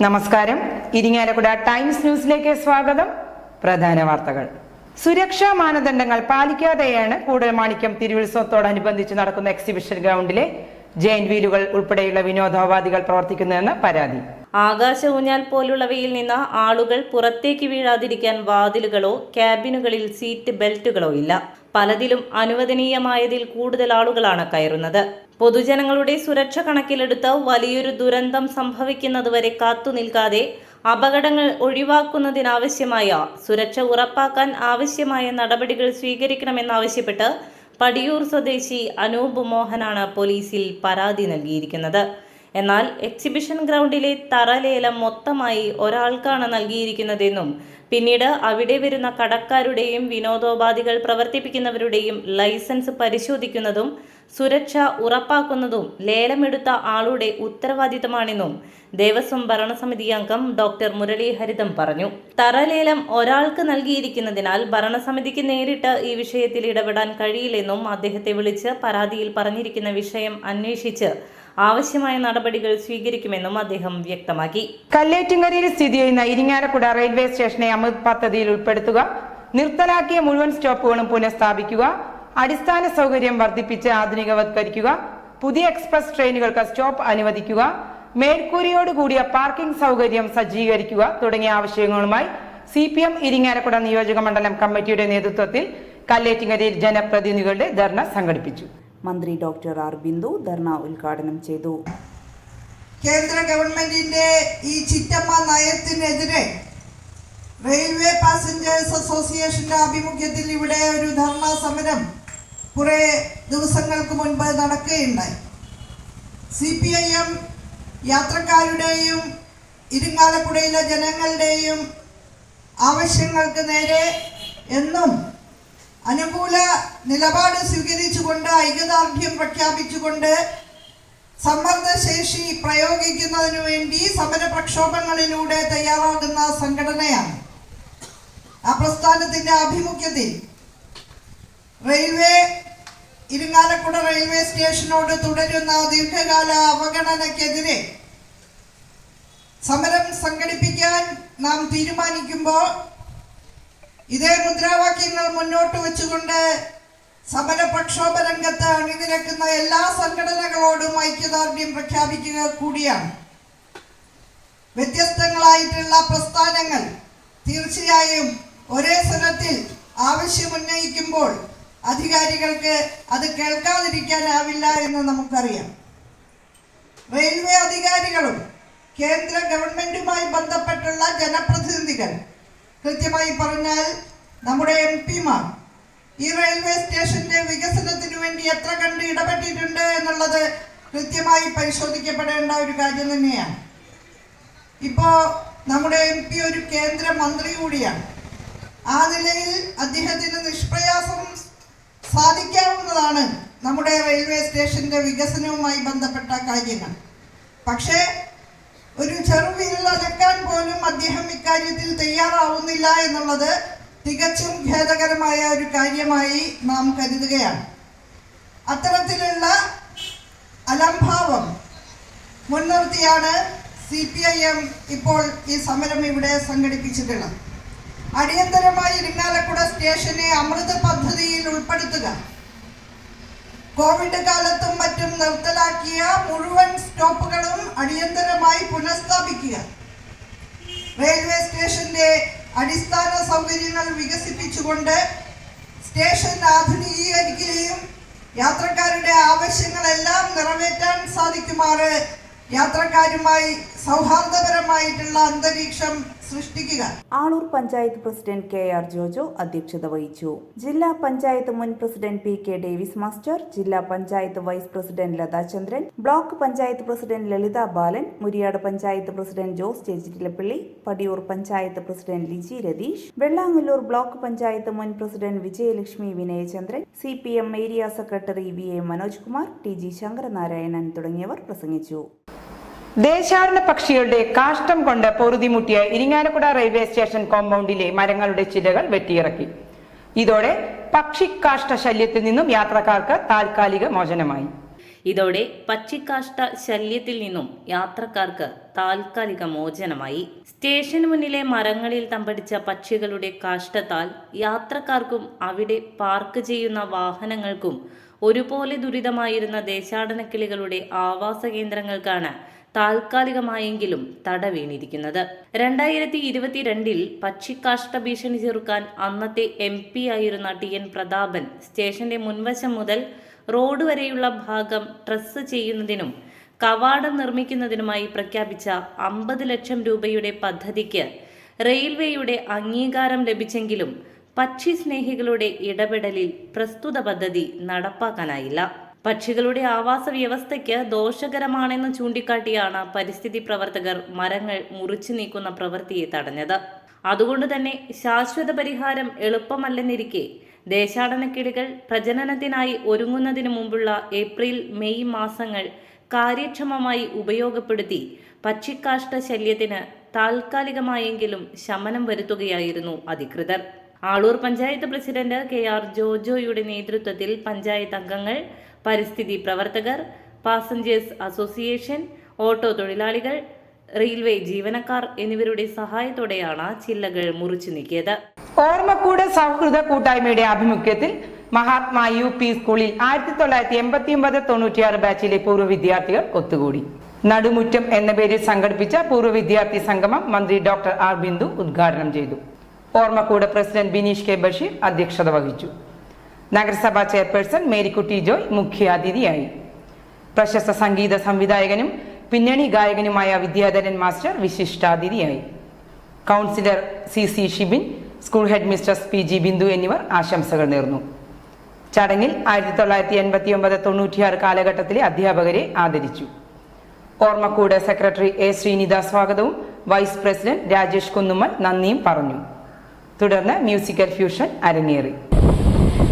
നമസ്കാരം. ഇരിങ്ങാലക്കുട ടൈംസ് ന്യൂസിലേക്ക് സ്വാഗതം. പ്രധാന വാർത്തകൾ. സുരക്ഷാ മാനദണ്ഡങ്ങൾ പാലിക്കാതെയാണ് കൂടൽമാണിക്യം തിരുവുത്സവത്തോടനുബന്ധിച്ച് നടക്കുന്ന എക്സിബിഷൻ ഗ്രൗണ്ടിലെ ജെയിൻ വീലുകൾ ഉൾപ്പെടെയുള്ള വിനോദോപാധികൾ പ്രവർത്തിക്കുന്നതെന്ന് പരാതി. ആകാശ ഊഞ്ഞാൽ പോലുള്ളവയിൽ നിന്ന് ആളുകൾ പുറത്തേക്ക് വീഴാതിരിക്കാൻ വാതിലുകളോ ക്യാബിനുകളിൽ സീറ്റ് ബെൽറ്റുകളോ ഇല്ല. പലതിലും അനുവദനീയമായതിൽ കൂടുതൽ ആളുകളാണ് കയറുന്നത്. പൊതുജനങ്ങളുടെ സുരക്ഷ കണക്കിലെടുത്ത് വലിയൊരു ദുരന്തം സംഭവിക്കുന്നതുവരെ കാത്തുനിൽക്കാതെ അപകടങ്ങൾ ഒഴിവാക്കുന്നതിനാവശ്യമായ സുരക്ഷ ഉറപ്പാക്കാൻ ആവശ്യമായ നടപടികൾ സ്വീകരിക്കണമെന്നാവശ്യപ്പെട്ട് പടിയൂർ സ്വദേശി അനൂപ് മോഹനാണ് പോലീസിൽ പരാതി നൽകിയിരിക്കുന്നത്. എന്നാൽ എക്സിബിഷൻ ഗ്രൗണ്ടിലെ തറലേലം മൊത്തമായി ഒരാൾക്കാണ് നൽകിയിരിക്കുന്നതെന്നും പിന്നീട് അവിടെ വരുന്ന കടക്കാരുടെയും വിനോദോപാധികൾ പ്രവർത്തിപ്പിക്കുന്നവരുടെയും ലൈസൻസ് പരിശോധിക്കുന്നതും സുരക്ഷ ഉറപ്പാക്കുന്നതും ലേലമെടുത്ത ആളുടെ ഉത്തരവാദിത്തമാണെന്നും ദേവസ്വം ഭരണസമിതി അംഗം ഡോക്ടർ മുരളി ഹരിതം പറഞ്ഞു. തറലേലം ഒരാൾക്ക് നൽകിയിരിക്കുന്നതിനാൽ ഭരണസമിതിക്ക് നേരിട്ട് ഈ വിഷയത്തിൽ ഇടപെടാൻ കഴിയില്ലെന്നും അദ്ദേഹത്തെ വിളിച്ച് പരാതിയിൽ പറഞ്ഞിരിക്കുന്ന വിഷയം അന്വേഷിച്ച് ആവശ്യമായ നടപടികൾ സ്വീകരിക്കുമെന്നും അദ്ദേഹം വ്യക്തമാക്കി. കല്ലേറ്റുങ്കരയിൽ സ്ഥിതി ചെയ്യുന്ന ഇരിങ്ങാലക്കുട റെയിൽവേ സ്റ്റേഷനെ അമൃത് പദ്ധതിയിൽ ഉൾപ്പെടുത്തുക. നിർത്തലാക്കിയ മുഴുവൻ സ്റ്റോപ്പുകളും പുനഃസ്ഥാപിക്കുക. അടിസ്ഥാന സൗകര്യം വർദ്ധിപ്പിച്ച് ആധുനികവത്കരിക്കുക. പുതിയ എക്സ്പ്രസ് ട്രെയിനുകൾക്ക് സ്റ്റോപ്പ് അനുവദിക്കുക. മേൽക്കൂരിയോട് കൂടിയ പാർക്കിംഗ് സൗകര്യം സജ്ജീകരിക്കുക തുടങ്ങിയ ആവശ്യങ്ങളുമായി സി പി എം ഇരിങ്ങാലക്കുട നിയോജക മണ്ഡലം കമ്മിറ്റിയുടെ നേതൃത്വത്തിൽ കല്ലേറ്റിങ്ങരയിൽ ജനപ്രതിനിധികളുടെ ധർണ സംഘടിപ്പിച്ചു. മന്ത്രി ഡോക്ടർ ആർ ബിന്ദു ധർണ ഉദ്ഘാടനം ചെയ്തു. കേന്ദ്ര ഗവൺമെന്റിന്റെ ഈ ചിറ്റമ്മ നയത്തിനെതിരെ റെയിൽവേ പാസഞ്ചേഴ്സ് അസോസിയേഷന്റെ ആഭിമുഖ്യത്തിൽ ഇവിടെ ഒരു ധർണ സമരം കുറെ ദിവസങ്ങൾക്ക് മുൻപ് നടക്കുകയുണ്ടായി. സി പി ഐ എം യാത്രക്കാരുടെയും ഇരിങ്ങാലക്കുടയിലെ ജനങ്ങളുടെയും ആവശ്യങ്ങൾക്ക് നേരെ എന്നും അനുകൂല നിലപാട് സ്വീകരിച്ചുകൊണ്ട് ഐക്യദാർഢ്യം പ്രഖ്യാപിച്ചുകൊണ്ട് സമ്മർദ്ദശേഷി പ്രയോഗിക്കുന്നതിനു വേണ്ടി സമര പ്രക്ഷോഭങ്ങളിലൂടെ തയ്യാറാകുന്ന സംഘടനയാണ്. ആ പ്രസ്ഥാനത്തിന്റെ ആഭിമുഖ്യത്തിൽ റെയിൽവേ ഇരിങ്ങാലക്കുട റെയിൽവേ സ്റ്റേഷനോട് തുടരുന്ന ദീർഘകാല അവഗണനക്കെതിരെ സമരം സംഘടിപ്പിക്കാൻ നാം തീരുമാനിക്കുമ്പോൾ ഇതേ മുദ്രാവാക്യങ്ങൾ മുന്നോട്ട് വെച്ചുകൊണ്ട് സമര പ്രക്ഷോഭ രംഗത്ത് അണിനിരക്കുന്ന എല്ലാ സംഘടനകളോടും ഐക്യദാർഢ്യം പ്രഖ്യാപിക്കുക കൂടിയാണ്. വ്യത്യസ്തങ്ങളായിട്ടുള്ള പ്രസ്ഥാനങ്ങൾ തീർച്ചയായും ഒരേ സ്വരത്തിൽ ആവശ്യമുന്നയിക്കുമ്പോൾ അധികാരികൾക്ക് അത് കേൾക്കാതിരിക്കാനാവില്ല എന്ന് നമുക്കറിയാം. റെയിൽവേ അധികാരികളും കേന്ദ്ര ഗവൺമെന്റുമായി ബന്ധപ്പെട്ടുള്ള ജനപ്രതിനിധികൾ കൃത്യമായി പറഞ്ഞാൽ നമ്മുടെ എം പിമാർ ഈ റെയിൽവേ സ്റ്റേഷന്റെ വികസനത്തിന് വേണ്ടി എത്ര കണ്ട് ഇടപെട്ടിട്ടുണ്ട് എന്നുള്ളത് കൃത്യമായി പരിശോധിക്കപ്പെടേണ്ട ഒരു കാര്യം തന്നെയാണ്. ഇപ്പോ നമ്മുടെ എം പി ഒരു കേന്ദ്ര മന്ത്രി കൂടിയാണ്. ആ നിലയിൽ അദ്ദേഹത്തിന് നിഷ്പ്രയാസം സാധിക്കാവുന്നതാണ് നമ്മുടെ റെയിൽവേ സ്റ്റേഷന്റെ വികസനവുമായി ബന്ധപ്പെട്ട കാര്യങ്ങൾ. പക്ഷേ ഒരു ചെറുവിരൽ അനക്കാൻ പോലും അദ്ദേഹം ഇക്കാര്യത്തിൽ തയ്യാറാവുന്നില്ല എന്നുള്ളത് തികച്ചും ഖേദകരമായ ഒരു കാര്യമായി നാം കരുതുകയാണ്. അത്തരത്തിലുള്ള അലംഭാവം മുൻനിർത്തിയാണ് സി പി ഐ എം ഇപ്പോൾ ഈ സമരം ഇവിടെ സംഘടിപ്പിച്ചിട്ടുള്ളത്. അടിയന്തരമായി ഇരിങ്ങാലക്കുട സ്റ്റേഷനെ അമൃത പദ്ധതിയിൽ ഉൾപ്പെടുത്തുക. കോവിഡ് കാലത്തും മറ്റും നിർത്തലാക്കിയ മുഴുവൻ സ്റ്റോപ്പുകളും അടിയന്തരമായി പുനഃസ്ഥാപിക്കുക. റെയിൽവേ സ്റ്റേഷന്റെ അടിസ്ഥാന സൗകര്യങ്ങൾ വികസിപ്പിച്ചുകൊണ്ട് സ്റ്റേഷൻ ആധുനികീകരിക്കുകയും യാത്രക്കാരുടെ ആവശ്യങ്ങളെല്ലാം നിറവേറ്റാൻ സാധിക്കുമാറ് യാത്രക്കാരുമായി സൗഹാർദ്ദപരമായിട്ടുള്ള അന്തരീക്ഷം സൃഷ്ടിക്കുക. Aloor panchayat president K R Jojo അധ്യക്ഷത വഹിച്ചു. ജില്ലാ പഞ്ചായത്ത് മുൻ president P K Davis master ജില്ലാ panchayat vice president Lathachandran block panchayat president Lalitha Balan Muriyad panchayat president Jose Chechittilappilly Padiyoor panchayat president Liji Ratheesh Vellangallur block panchayat മുൻ president Vijayalakshmi Vinayachandran C P M area secretary V A Manoj Kumar T G Sankaranarayanan തുടങ്ങിയവർ പ്രസംഗിച്ചു. ദേശാടന പക്ഷികളുടെ കാഷ്ടം കൊണ്ട് പൊറുതിമുട്ടിയ Irinjalakuda railway station കോമ്പൗണ്ടിലെ മരങ്ങളുടെ ചിലകൾ വെട്ടിയിറക്കി. ഇതോടെ പക്ഷിക്കാഷ്ട ശല്യത്തിൽ നിന്നും യാത്രക്കാർക്ക് താൽക്കാലിക മോചനമായി. ഇതോടെ പക്ഷിക്കാഷ്ട ശല്യത്തിൽ നിന്നും യാത്രക്കാർക്ക് താൽക്കാലിക മോചനമായി. സ്റ്റേഷന് മുന്നിലെ മരങ്ങളിൽ തമ്പടിച്ച പക്ഷികളുടെ കാഷ്ടത്താൽ യാത്രക്കാർക്കും അവിടെ പാർക്ക് ചെയ്യുന്ന വാഹനങ്ങൾക്കും ഒരുപോലെ ദുരിതമായിരുന്ന ദേശാടന കിളികളുടെ ആവാസ കേന്ദ്രങ്ങൾക്കാണ് താൽക്കാലികമായെങ്കിലും തട വീണിരിക്കുന്നത് രണ്ടായിരത്തി ഇരുപത്തിരണ്ടിൽ പക്ഷിക്കാഷ്ട ഭീഷണി ചെറുക്കാൻ അന്നത്തെ എം പി ആയിരുന്ന ടി എൻ പ്രതാപൻ സ്റ്റേഷന്റെ മുൻവശം മുതൽ റോഡ് വരെയുള്ള ഭാഗം ട്രസ് ചെയ്യുന്നതിനും കവാടം നിർമ്മിക്കുന്നതിനുമായി പ്രഖ്യാപിച്ച അമ്പത് ലക്ഷം രൂപയുടെ പദ്ധതിക്ക് റെയിൽവേയുടെ അംഗീകാരം ലഭിച്ചെങ്കിലും പക്ഷി സ്നേഹികളുടെ ഇടപെടലിൽ പ്രസ്തുത പദ്ധതി നടപ്പാക്കാനായില്ല. പക്ഷികളുടെ ആവാസ വ്യവസ്ഥയ്ക്ക് ദോഷകരമാണെന്ന് ചൂണ്ടിക്കാട്ടിയാണ് പരിസ്ഥിതി പ്രവർത്തകർ മരങ്ങൾ മുറിച്ചു നീക്കുന്ന പ്രവൃത്തിയെ തടഞ്ഞത്. അതുകൊണ്ട് തന്നെ ശാശ്വത പരിഹാരം എളുപ്പമല്ലെന്നിരിക്കെ ദേശാടനക്കിളികൾ പ്രജനനത്തിനായി ഒരുങ്ങുന്നതിന് മുമ്പുള്ള ഏപ്രിൽ മെയ് മാസങ്ങൾ കാര്യക്ഷമമായി ഉപയോഗപ്പെടുത്തി പക്ഷിക്കാഷ്ട ശല്യത്തിന് താൽക്കാലികമായെങ്കിലും ശമനം വരുത്തുകയായിരുന്നു അധികൃതർ. Aloor panchayat president K R ജോജോയുടെ നേതൃത്വത്തിൽ പഞ്ചായത്ത് അംഗങ്ങൾ പരിസ്ഥിതി പ്രവർത്തകർ പാസഞ്ചേഴ്സ് അസോസിയേഷൻ ഓട്ടോ തൊഴിലാളികൾ റെയിൽവേ ജീവനക്കാർ എന്നിവരുടെ സഹായത്തോടെയാണ് ചില്ലകൾ മുറിച്ചു നീക്കിയത്. ഓർമ്മക്കൂട് സൗഹൃദ കൂട്ടായ്മയുടെ ആഭിമുഖ്യത്തിൽ മഹാത്മാ യു പി സ്കൂളിൽ ആയിരത്തി തൊള്ളായിരത്തി എൺപത്തി ഒമ്പത് തൊണ്ണൂറ്റിയാറ് ബാച്ചിലെ പൂർവ വിദ്യാർത്ഥികൾ ഒത്തുകൂടി. നടുമുറ്റം എന്ന പേരിൽ സംഘടിപ്പിച്ച പൂർവ വിദ്യാർത്ഥി സംഗമം മന്ത്രി ഡോക്ടർ ആർ ബിന്ദു ഉദ്ഘാടനം ചെയ്തു. ഓർമ്മക്കൂട് പ്രസിഡന്റ് ബിനീഷ് കെ ബഷീർ അധ്യക്ഷത വഹിച്ചു. നഗരസഭാ ചെയർപേഴ്സൺ മേരിക്കുട്ടി ജോയ് മുഖ്യാതിഥിയായി. പ്രശസ്ത സംഗീത സംവിധായകനും പിന്നണി ഗായകനുമായ Vidyadharan master വിശിഷ്ടാതിഥിയായി. Councillor C C Shibin school head mistress P G Bindu എന്നിവർ ആശംസകൾ നേർന്നു. ചടങ്ങിൽ ആയിരത്തി തൊള്ളായിരത്തി എൺപത്തി ഒമ്പത് തൊണ്ണൂറ്റിയാറ് കാലഘട്ടത്തിലെ അധ്യാപകരെ ആദരിച്ചു. ഓർമ്മക്കൂട് സെക്രട്ടറി എ ശ്രീനിത സ്വാഗതവും വൈസ് പ്രസിഡന്റ് രാജേഷ് കുന്നുമ്മൽ നന്ദിയും പറഞ്ഞു. തുടർന്ന് മ്യൂസിക്കൽ ഫ്യൂഷൻ അരങ്ങേറി.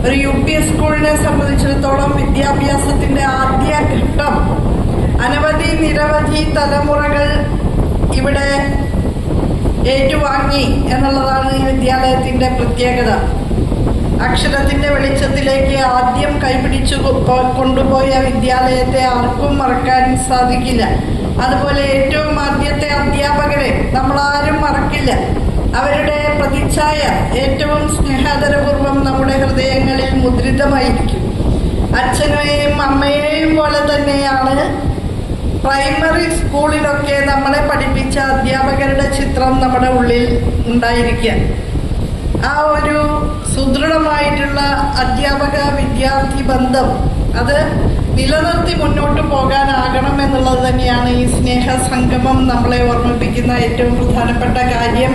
ഒരു യു പി സ്കൂളിനെ സംബന്ധിച്ചിടത്തോളം വിദ്യാഭ്യാസത്തിന്റെ ആദ്യ ഘട്ടം. അനവധി നിരവധി തലമുറകൾ ഇവിടെ ഏറ്റുവാങ്ങി എന്നുള്ളതാണ് ഈ വിദ്യാലയത്തിന്റെ പ്രത്യേകത. അക്ഷരത്തിന്റെ വെളിച്ചത്തിലേക്ക് ആദ്യം കൈപിടിച്ചു കൊണ്ടുപോയ വിദ്യാലയത്തെ ആർക്കും മറക്കാൻ സാധിക്കില്ല. അതുപോലെ ഏറ്റവും ആദ്യത്തെ അധ്യാപകരെ നമ്മളാരും മറക്കില്ല. അവരുടെ പ്രതിച്ഛായ ഏറ്റവും സ്നേഹാദരപൂർവം നമ്മുടെ ഹൃദയങ്ങളിൽ മുദ്രിതമായിരിക്കും. അച്ഛനെയും അമ്മയെയും പോലെ തന്നെയാണ് പ്രൈമറി സ്കൂളിലൊക്കെ നമ്മളെ പഠിപ്പിച്ച അധ്യാപകരുടെ ചിത്രം നമ്മുടെ ഉള്ളിൽ ഉണ്ടായിരിക്കുക. ആ ഒരു സുദൃഢമായിട്ടുള്ള അധ്യാപക വിദ്യാർത്ഥി ബന്ധം അത് നിലനിർത്തി മുന്നോട്ട് പോകാനാകണം എന്നുള്ളത് തന്നെയാണ് ഈ സ്നേഹ സംഗമം നമ്മളെ ഓർമ്മിപ്പിക്കുന്ന ഏറ്റവും പ്രധാനപ്പെട്ട കാര്യം.